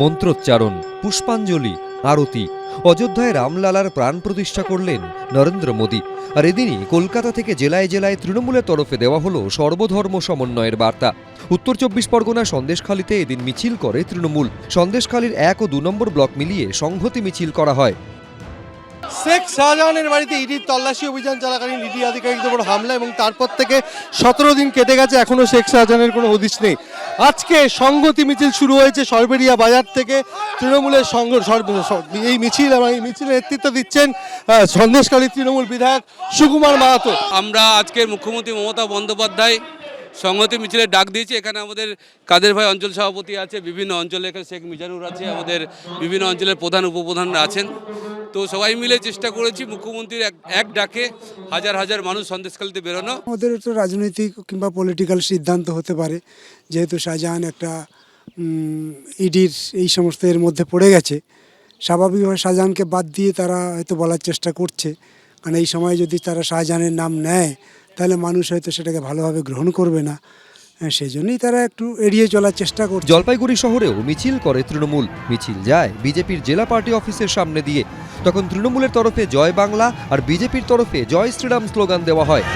মন্ত্রোচ্চারণ, পুষ্পাঞ্জলি, আরতি। অযোধ্যায় রামলালার প্রাণ প্রতিষ্ঠা করলেন নরেন্দ্র মোদী। আর এদিনই কলকাতা থেকে জেলায় জেলায় তৃণমূলের তরফে দেওয়া হল সর্বধর্ম সমন্বয়ের বার্তা। উত্তর চব্বিশ পরগনা সন্দেশখালীতে এদিন মিছিল করে তৃণমূল। সন্দেশখালীর এক ও দু নম্বর ব্লক মিলিয়ে সংহতি মিছিল করা হয়। শেখ শাহজাহানের বাড়িতে ইডির তল্লাশি অভিযান চলাকালীন ইডি আধিকারিকদের উপর হামলা এবং তারপর থেকে সতেরো দিন কেটে গেছে এখনও শেখ শাহজাহানের কোনো হদিশ নেই। আজকে সংগতি মিছিল শুরু হয়েছে সরবেরিয়া বাজার থেকে। তৃণমূলের সঙ্গ এই মিছিল এবং এই মিছিলের নেতৃত্ব দিচ্ছেন সন্দেশকালী তৃণমূল বিধায়ক সুকুমার মাহাতো। আমরা আজকের মুখ্যমন্ত্রী মমতা বন্দ্যোপাধ্যায় সংহতি মিছিলে ডাক দিয়েছি। এখানে আমাদের কাদের ভাই অঞ্চল সভাপতি আছে, বিভিন্ন অঞ্চলে এখানে শেখ মিজানুর আছে, আমাদের বিভিন্ন অঞ্চলের প্রধান উপপ্রধানরা আছেন। তো সবাই মিলে চেষ্টা করেছি মুখ্যমন্ত্রীর এক ডাকে হাজার হাজার মানুষ সন্দেশকালীতে বেরোনো। ওদের তো রাজনৈতিক কিংবা পলিটিক্যাল সিদ্ধান্ত হতে পারে। যেহেতু শাহজাহান একটা ইডির এই সমস্ত এর মধ্যে পড়ে গেছে। স্বাভাবিকভাবে শাহজাহানকে বাদ দিয়ে তারা হয়তো বলার চেষ্টা করছে। কারণ এই সময় যদি তারা শাহজাহানের নাম নেয় তাহলে মানুষ হয়তো সেটাকে ভালোভাবে গ্রহণ করবে না। হ্যাঁ, সেই জন্যই তারা একটু এড়িয়ে চলার চেষ্টা করছে। জলপাইগুড়ি শহরেও মিছিল করে তৃণমূল। মিছিল যায় বিজেপির জেলা পার্টি অফিসের সামনে দিয়ে। তখন তৃণমূলের তরফে জয় বাংলা আর বিজেপির তরফে জয় শ্রীরাম স্লোগান দেওয়া হয়।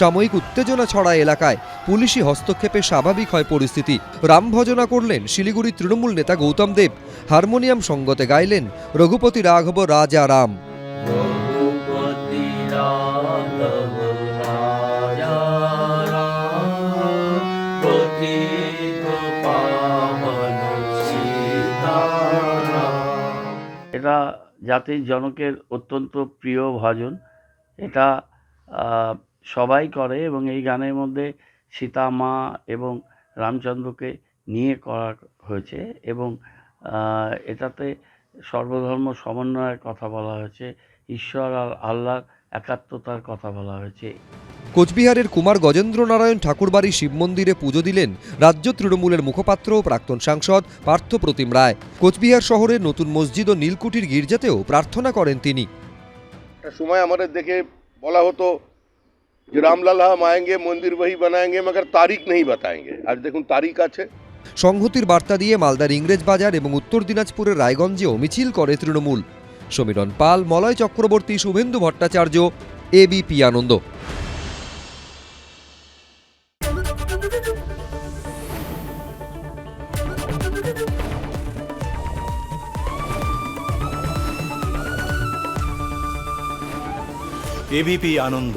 সাময়িক উত্তেজনা ছড়া এলাকায়। পুলিশি হস্তক্ষেপে স্বাভাবিক হয় পরিস্থিতি। রামভজনা করলেন শিলিগুড়ি তৃণমূল নেতা গৌতম দেব। হারমোনিয়াম সঙ্গতে গাইলেন রঘুপতি রাঘব রাজা রাম। এটা জাতি জনকের অত্যন্ত প্রিয় ভজন। এটা সবাই করে এবং এই গানের মধ্যে সীতা মা এবং রামচন্দ্রকে নিয়ে করা হয়েছে এবং এটাতে সর্বধর্ম সমন্বয়ের কথা বলা হয়েছে ঈশ্বর আর আল্লাহর একাত্মতার কথা বলা হয়েছে। কোচবিহারের কুমার গজেন্দ্র নারায়ণ ঠাকুরবাড়ি শিব মন্দিরে পুজো দিলেন রাজ্য তৃণমূলের মুখপাত্র ও প্রাক্তন সাংসদ পার্থ প্রতিম রায়। কোচবিহার শহরের নতুন মসজিদ ও নীলকুঠির গির্জাতেও প্রার্থনা করেন তিনি। সময় আমাদের দেখে বলা হতো যে রামলাল হাম আয়েঙ্গে মন্দির বহি বানায়েঙ্গে মগর তারিখ নেই বাতায়েঙ্গে আজ দেখুন তারিখ আছে সংহতির বার্তা দিয়ে মালদার ইংরেজ বাজার এবং উত্তর দিনাজপুরের রায়গঞ্জেও মিছিল করে তৃণমূল। সমীরণ পাল মলয় চক্রবর্তী শুভেন্দু ভট্টাচার্য এ এবিপি আনন্দ। এবিপি আনন্দ।